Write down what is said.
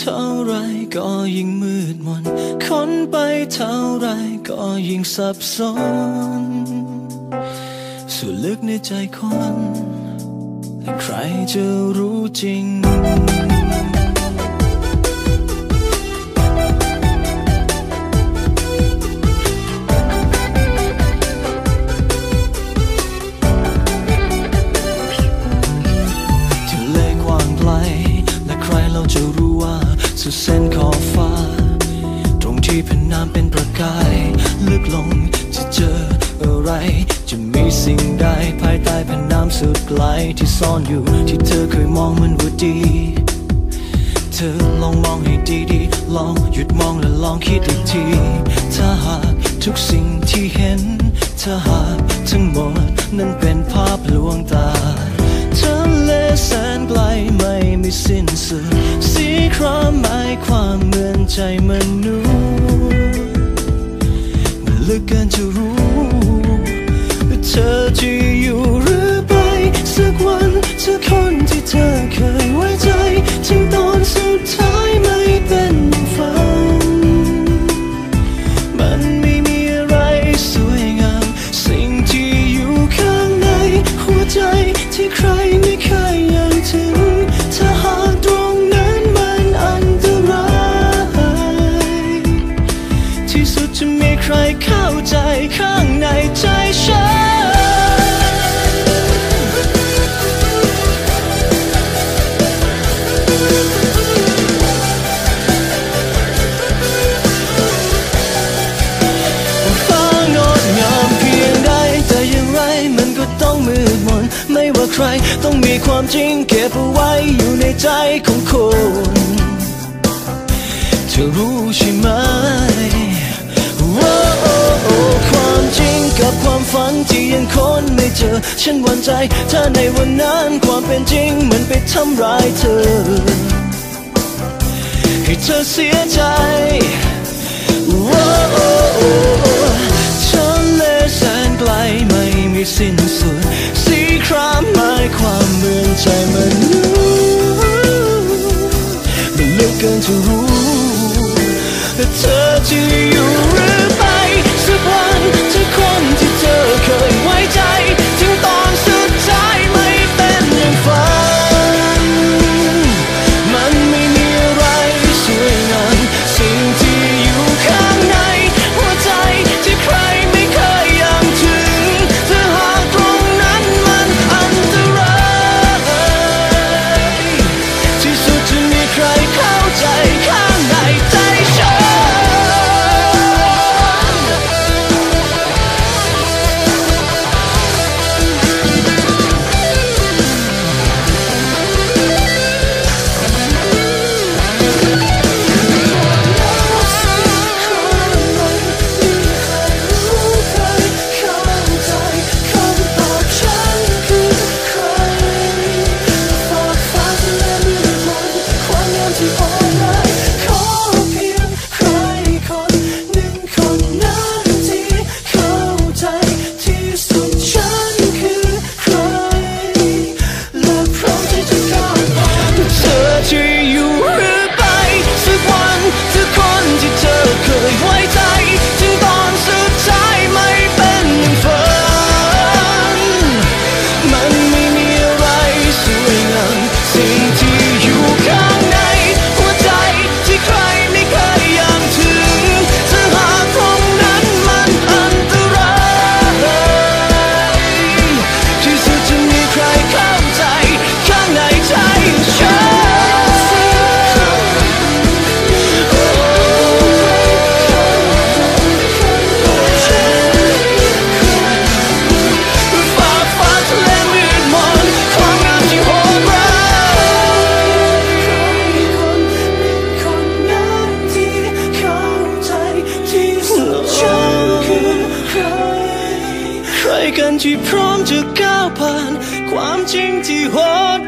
เท่าไรก็ยิ่งมืดมน ค้นไปเท่าไรก็ยิ่งสับสน ส่วนลึกในใจคนและใครจะรู้จริงทะเลกว้างไกลและใครเราจะรู้ สุดเส้นขอบฟ้า ตรงที่เป็นน้ำเป็นประกาย ลึกลงจะเจออะไร จะมีสิ่งใดภายใต้แผ่นน้ำสุดไกลที่ซ่อนอยู่ที่เธอเคยมองมันว่าดี เธอลองมองให้ดีๆ ลองหยุดมองและลองคิดอีกที ถ้าหากทุกสิ่งที่เห็น ถ้าหากทั้งหมดนั้นเป็นภาพลวงตา ใครเข้าใจข้างในใจฉันฟ้างดงามเพียงใดแต่อย่างไรมันก็ต้องมืดมนไม่ว่าใครต้องมีความจริงเก็บเอาไว้อยู่ในใจของคนเธอรู้ใช่ไหม ความจริงกับความฝันที่ยังค้นไม่เจอ ฉันหวั่นใจ ถ้าในวันนั้นความเป็นจริงมันไปทำร้ายเธอ ให้เธอเสียใจว้าวทะเลแสนไกลไม่มีสิ้นสุดสีครามหมายความเมือนใจมันมันลึกเกินจะรู้แต่เธอจะอยู่ กันที่พร้อมจะก้าวผ่าน ความจริงที่โหด